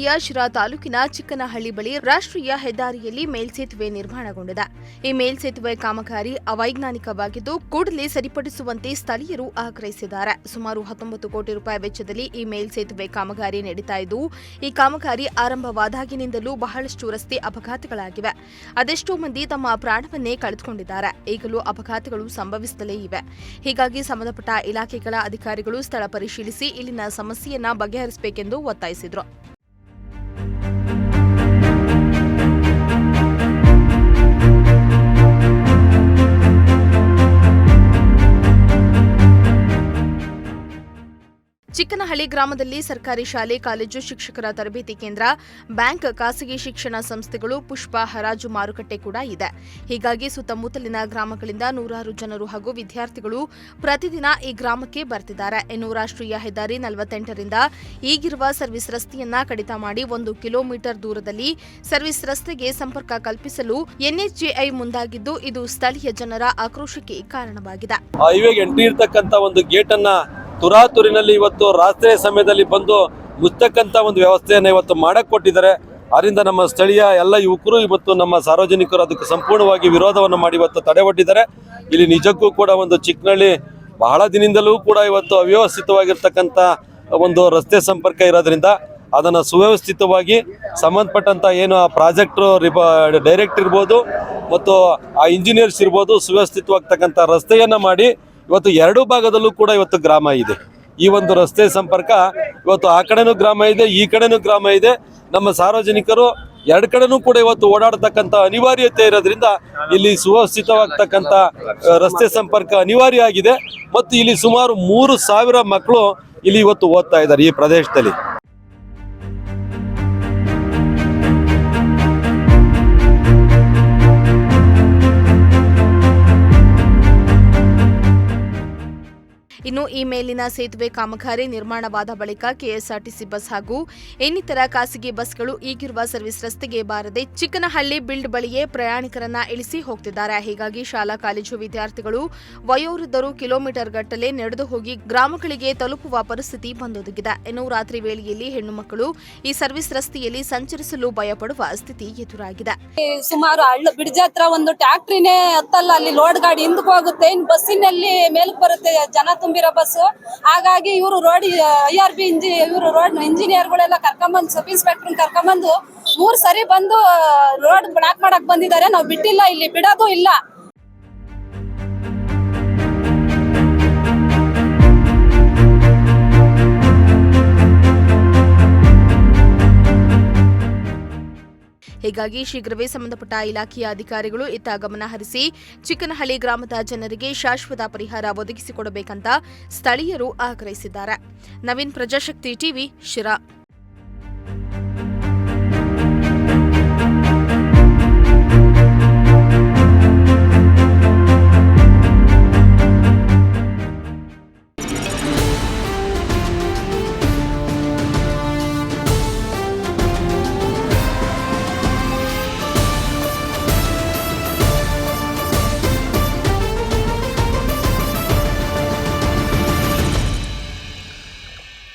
ಜಿಲ್ಲೆಯ ಶಿರಾ ತಾಲೂಕಿನ ಚಿಕ್ಕನಹಳ್ಳಿ ಬಳಿ ರಾಷ್ಟ್ರೀಯ ಹೆದ್ದಾರಿಯಲ್ಲಿ ಮೇಲ್ಸೇತುವೆ ನಿರ್ಮಾಣಗೊಂಡಿದೆ. ಈ ಮೇಲ್ಸೇತುವೆ ಕಾಮಗಾರಿ ಅವೈಜ್ಞಾನಿಕವಾಗಿದ್ದು, ಕೂಡಲೇ ಸರಿಪಡಿಸುವಂತೆ ಸ್ಥಳೀಯರು ಆಗ್ರಹಿಸಿದ್ದಾರೆ. ಸುಮಾರು ಹತ್ತೊಂಬತ್ತು ಕೋಟಿ ರೂಪಾಯಿ ವೆಚ್ಚದಲ್ಲಿ ಈ ಮೇಲ್ಸೇತುವೆ ಕಾಮಗಾರಿ ನಡೀತಾ ಇದ್ದು, ಈ ಕಾಮಗಾರಿ ಆರಂಭವಾದಾಗಿನಿಂದಲೂ ಬಹಳಷ್ಟು ರಸ್ತೆ ಅಪಘಾತಗಳಾಗಿವೆ. ಅದೆಷ್ಟೋ ಮಂದಿ ತಮ್ಮ ಪ್ರಾಣವನ್ನೇ ಕಳೆದುಕೊಂಡಿದ್ದಾರೆ. ಈಗಲೂ ಅಪಘಾತಗಳು ಸಂಭವಿಸುತ್ತಲೇ ಇವೆ. ಹೀಗಾಗಿ ಸಂಬಂಧಪಟ್ಟ ಇಲಾಖೆಗಳ ಅಧಿಕಾರಿಗಳು ಸ್ಥಳ ಪರಿಶೀಲಿಸಿ ಇಲ್ಲಿನ ಸಮಸ್ಯೆಯನ್ನ ಬಗೆಹರಿಸಬೇಕೆಂದು ಒತ್ತಾಯಿಸಿದರು. ಚಿಕ್ಕನಹಳ್ಳಿ ಗ್ರಾಮದಲ್ಲಿ ಸರ್ಕಾರಿ ಶಾಲೆ, ಕಾಲೇಜು, ಶಿಕ್ಷಕರ ತರಬೇತಿ ಕೇಂದ್ರ, ಬ್ಯಾಂಕ್, ಖಾಸಗಿ ಶಿಕ್ಷಣ ಸಂಸ್ಥೆಗಳು ಪುಷ್ಪ, ಹರಾಜು ಮಾರುಕಟ್ಟೆ ಕೂಡ ಇದೆ. ಹೀಗಾಗಿ ಸುತ್ತಮುತ್ತಲಿನ ಗ್ರಾಮಗಳಿಂದ ನೂರಾರು ಜನರು ಹಾಗೂ ವಿದ್ಯಾರ್ಥಿಗಳು ಪ್ರತಿದಿನ ಈ ಗ್ರಾಮಕ್ಕೆ ಬರ್ತಿದ್ದಾರೆ. ಇನ್ನು ರಾಷ್ಟ್ರೀಯ ಹೆದ್ದಾರಿ ನಲವತ್ತೆಂಟರಿಂದ ಈಗಿರುವ ಸರ್ವಿಸ್ ರಸ್ತೆಯನ್ನ ಕಡಿತ ಮಾಡಿ ಒಂದು ಕಿಲೋಮೀಟರ್ ದೂರದಲ್ಲಿ ಸರ್ವಿಸ್ ರಸ್ತೆಗೆ ಸಂಪರ್ಕ ಕಲ್ಪಿಸಲು ಎನ್ಎಚ್ಎಐ ಮುಂದಾಗಿದ್ದು, ಇದು ಸ್ಥಳೀಯ ಜನರ ಆಕ್ರೋಶಕ್ಕೆ ಕಾರಣವಾಗಿದೆ. ತುರಾತುರಿನಲ್ಲಿ ಇವತ್ತು ರಾತ್ರಿ ಸಮಯದಲ್ಲಿ ಬಂದು ಮುಚ್ಚತಕ್ಕಂಥ ಒಂದು ವ್ಯವಸ್ಥೆಯನ್ನು ಇವತ್ತು ಮಾಡಕ್ ಕೊಟ್ಟಿದ್ದಾರೆ ಅದರಿಂದ ನಮ್ಮ ಸ್ಥಳೀಯ ಎಲ್ಲ ಯುವಕರು ಇವತ್ತು ನಮ್ಮ ಸಾರ್ವಜನಿಕರು ಅದಕ್ಕೆ ಸಂಪೂರ್ಣವಾಗಿ ವಿರೋಧವನ್ನು ಮಾಡಿ ಇವತ್ತು ತಡೆ ಒಡ್ಡಿದ್ದಾರೆ ಇಲ್ಲಿ ನಿಜಕ್ಕೂ ಕೂಡ ಒಂದು ಚಿಕ್ಕನಳ್ಳಿ ಬಹಳ ದಿನದಿಂದಲೂ ಕೂಡ ಇವತ್ತು ಅವ್ಯವಸ್ಥಿತವಾಗಿರ್ತಕ್ಕಂಥ ಒಂದು ರಸ್ತೆ ಸಂಪರ್ಕ ಇರೋದ್ರಿಂದ ಅದನ್ನು ಸುವ್ಯವಸ್ಥಿತವಾಗಿ ಸಂಬಂಧಪಟ್ಟಂಥ ಏನು ಆ ಪ್ರಾಜೆಕ್ಟ್ ಡೈರೆಕ್ಟ್ ಇರ್ಬೋದು ಮತ್ತು ಆ ಇಂಜಿನಿಯರ್ಸ್ ಇರ್ಬೋದು ಸುವ್ಯವಸ್ಥಿತವಾಗ್ತಕ್ಕಂಥ ರಸ್ತೆಯನ್ನ ಮಾಡಿ ಇವತ್ತು ಎರಡೂ ಭಾಗದಲ್ಲೂ ಕೂಡ ಇವತ್ತು ಗ್ರಾಮ ಇದೆ. ಈ ಒಂದು ರಸ್ತೆ ಸಂಪರ್ಕ ಇವತ್ತು ಆ ಕಡೆನೂ ಗ್ರಾಮ ಇದೆ, ಈ ಕಡೆನೂ ಗ್ರಾಮ ಇದೆ. ನಮ್ಮ ಸಾರ್ವಜನಿಕರು ಎರಡು ಕಡೆನೂ ಕೂಡ ಇವತ್ತು ಓಡಾಡತಕ್ಕಂಥ ಅನಿವಾರ್ಯತೆ ಇರೋದ್ರಿಂದ ಇಲ್ಲಿ ಸುವ್ಯವಸ್ಥಿತವಾಗ್ತಕ್ಕಂಥ ರಸ್ತೆ ಸಂಪರ್ಕ ಅನಿವಾರ್ಯ ಆಗಿದೆ. ಮತ್ತು ಇಲ್ಲಿ ಸುಮಾರು ಮೂರು ಸಾವಿರ ಮಕ್ಕಳು ಇಲ್ಲಿ ಇವತ್ತು ಓದ್ತಾ ಇದ್ದಾರೆ ಈ ಪ್ರದೇಶದಲ್ಲಿ. ಇನ್ನು ಈ ಮೇಲಿನ ಸೇತುವೆ ಕಾಮಗಾರಿ ನಿರ್ಮಾಣವಾದ ಬಳಿಕ ಕೆಎಸ್ಆರ್ಟಿಸಿ ಬಸ್ ಹಾಗೂ ಇನ್ನಿತರ ಖಾಸಗಿ ಬಸ್ಗಳು ಈಗಿರುವ ಸರ್ವಿಸ್ ರಸ್ತೆಗೆ ಬಾರದೆ ಚಿಕ್ಕನಹಳ್ಳಿ ಬಿಲ್ಡ್ ಬಳಿಯೇ ಪ್ರಯಾಣಿಕರನ್ನ ಇಳಿಸಿ ಹೋಗ್ತಿದ್ದಾರೆ. ಹೀಗಾಗಿ ಶಾಲಾ ಕಾಲೇಜು ವಿದ್ಯಾರ್ಥಿಗಳು ವಯೋವೃದ್ಧರು ಕಿಲೋಮೀಟರ್ ಗಟ್ಟಲೆ ನಡೆದು ಹೋಗಿ ಗ್ರಾಮಗಳಿಗೆ ತಲುಪುವ ಪರಿಸ್ಥಿತಿ ಬಂದೊದಗಿದೆ. ಇನ್ನು ರಾತ್ರಿ ವೇಳೆಯಲ್ಲಿ ಹೆಣ್ಣು ಮಕ್ಕಳು ಈ ಸರ್ವಿಸ್ ರಸ್ತೆಯಲ್ಲಿ ಸಂಚರಿಸಲು ಭಯಪಡುವ ಸ್ಥಿತಿ ಎದುರಾಗಿದೆ. ಸುಮಾರು ಹಳ್ಳ ಬಿಡ್ಜ್ ಹತ್ರ ಒಂದು ಟ್ಯಾಕ್ಟ್ರಿನೇ ಹತ್ತಲ್ಲ. ಅಲ್ಲಿ ಲೋಡ್ ಗಾಡಿ ಹಿಂದಕ್ಕೆ ಹೋಗುತ್ತೆ. ಇನ್ ಬಸ್ಸಿನಲ್ಲಿ ಮೇಲಕ್ಕೆ ಬರುತ್ತೆ. ಜನ ತುಂಬಿರೋ ಬಸ್ ಹಾಗಾಗಿ ಇವರು ರೋಡ್ ಐ ಆರ್ ಬಿ ಇಂಜಿ ಇವರು ರೋಡ್ ಇಂಜಿನಿಯರ್ಗಳೆಲ್ಲ ಕರ್ಕೊಂಬಂದು ಸಬ್ ಇನ್ಸ್ಪೆಕ್ಟರ್ ಕರ್ಕೊಂಬಂದು ಮೂರ್ ಸರಿ ಬಂದು ರೋಡ್ ಬ್ಲಾಕ್ ಮಾಡಕ್ ಬಂದಿದ್ದಾರೆ. ನಾವು ಬಿಟ್ಟಿಲ್ಲ ಇಲ್ಲಿ, ಬಿಡೋದು ಇಲ್ಲ. ಹೀಗಾಗಿ ಶೀಘ್ರವೇ ಸಂಬಂಧಪಟ್ಟ ಇಲಾಖೆಯ ಅಧಿಕಾರಿಗಳು ಇತ್ತ ಗಮನ ಹರಿಸಿ ಚಿಕ್ಕನಹಳ್ಳಿ ಗ್ರಾಮದ ಜನರಿಗೆ ಶಾಶ್ವತ ಪರಿಹಾರ ಒದಗಿಸಿಕೊಡಬೇಕಂತ ಸ್ಥಳೀಯರು ಆಗ್ರಹಿಸಿದ್ದಾರೆ. ನವೀನ್ ಪ್ರಜಾಶಕ್ತಿ ಟಿವಿ ಶಿರಾ.